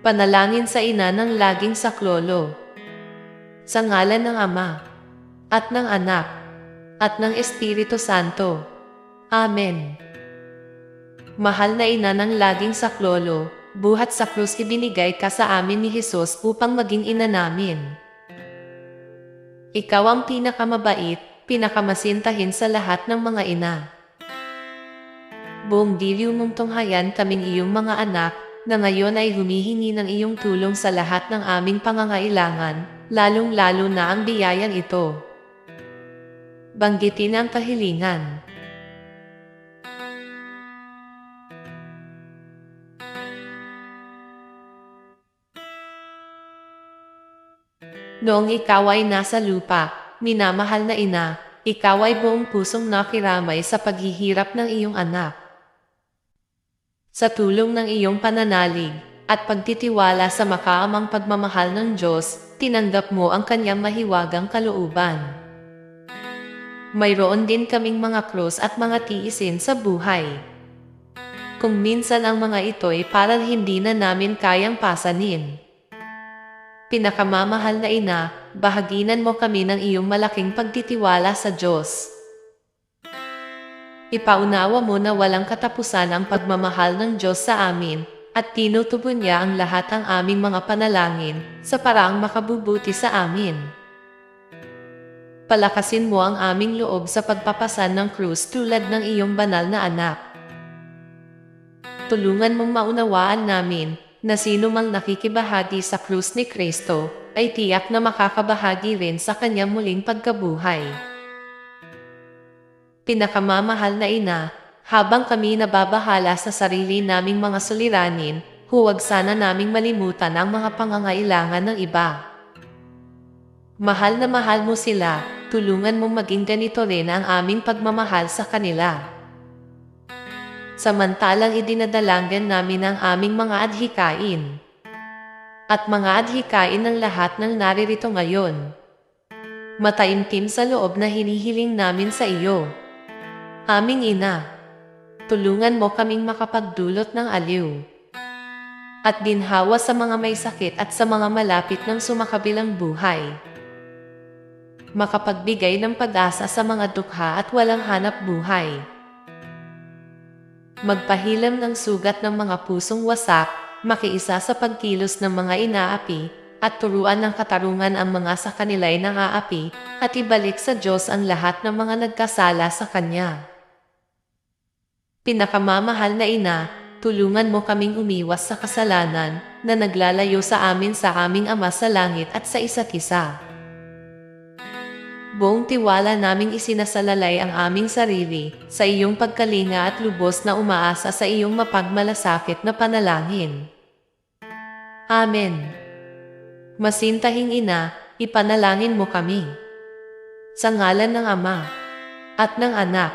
Panalangin sa ina ng laging saklolo. Sa ngalan ng Ama, at ng Anak, at ng Espiritu Santo. Amen. Mahal na ina ng laging saklolo, buhat sa krus ibinigay ka sa amin ni Jesus upang maging ina namin. Ikaw ang pinakamabait, pinakamasintahin sa lahat ng mga ina. Buong diliw mong tunghayan kaming iyong mga anak, na ngayon ay humihingi ng iyong tulong sa lahat ng aming pangangailangan, lalong-lalo na ang biyayan ito. Banggitin ang kahilingan. Noong ikaw ay nasa lupa, minamahal na ina, ikaw ay buong pusong nakiramay sa paghihirap ng iyong anak. Sa tulong ng iyong pananalig at pagtitiwala sa makaamang pagmamahal ng Diyos, tinanggap mo ang kanyang mahiwagang kalooban. Mayroon din kaming mga krus at mga tiisin sa buhay. Kung minsan ang mga ito ay parang hindi na namin kayang pasanin. Pinakamamahal na ina, bahaginan mo kami ng iyong malaking pagtitiwala sa Diyos. Ipaunawa mo na walang katapusan ang pagmamahal ng Diyos sa amin, at tinutubo niya ang lahat ng aming mga panalangin sa paraang makabubuti sa amin. Palakasin mo ang aming loob sa pagpapasan ng krus tulad ng iyong banal na anak. Tulungan mong maunawaan namin na sino mang nakikibahagi sa krus ni Kristo ay tiyak na makakabahagi rin sa kanyang muling pagkabuhay. Pinakamamahal na ina, habang kami nababahala sa sarili naming mga suliranin, huwag sana naming malimutan ang mga pangangailangan ng iba. Mahal na mahal mo sila, tulungan mong maging ganito rin ang aming pagmamahal sa kanila. Samantalang idinadalanggan namin ang aming mga adhikain. At mga adhikain ng lahat ng naririto ngayon. Mataimtim sa loob na hinihiling namin sa iyo. Aming ina, tulungan mo kaming makapagdulot ng aliw. At ginhawa sa mga may sakit at sa mga malapit ng sumakabilang buhay makapagbigay ng pag-asa sa mga dukha at walang hanap buhay. Magpahilam ng sugat ng mga pusong wasak, makiisa sa pagkilos ng mga inaapi, at turuan ng katarungan ang mga sa kanila'y nangaapi, at ibalik sa Diyos ang lahat ng mga nagkasala sa Kanya. Pinakamamahal na ina, tulungan mo kaming umiwas sa kasalanan na naglalayo sa amin sa aming Ama sa langit at sa isa't isa. Buong tiwala naming isinasalalay ang aming sarili sa iyong pagkalinga at lubos na umaasa sa iyong mapagmalasakit na panalangin. Amen. Masintahing ina, ipanalangin mo kami. Sa ngalan ng Ama, at ng Anak,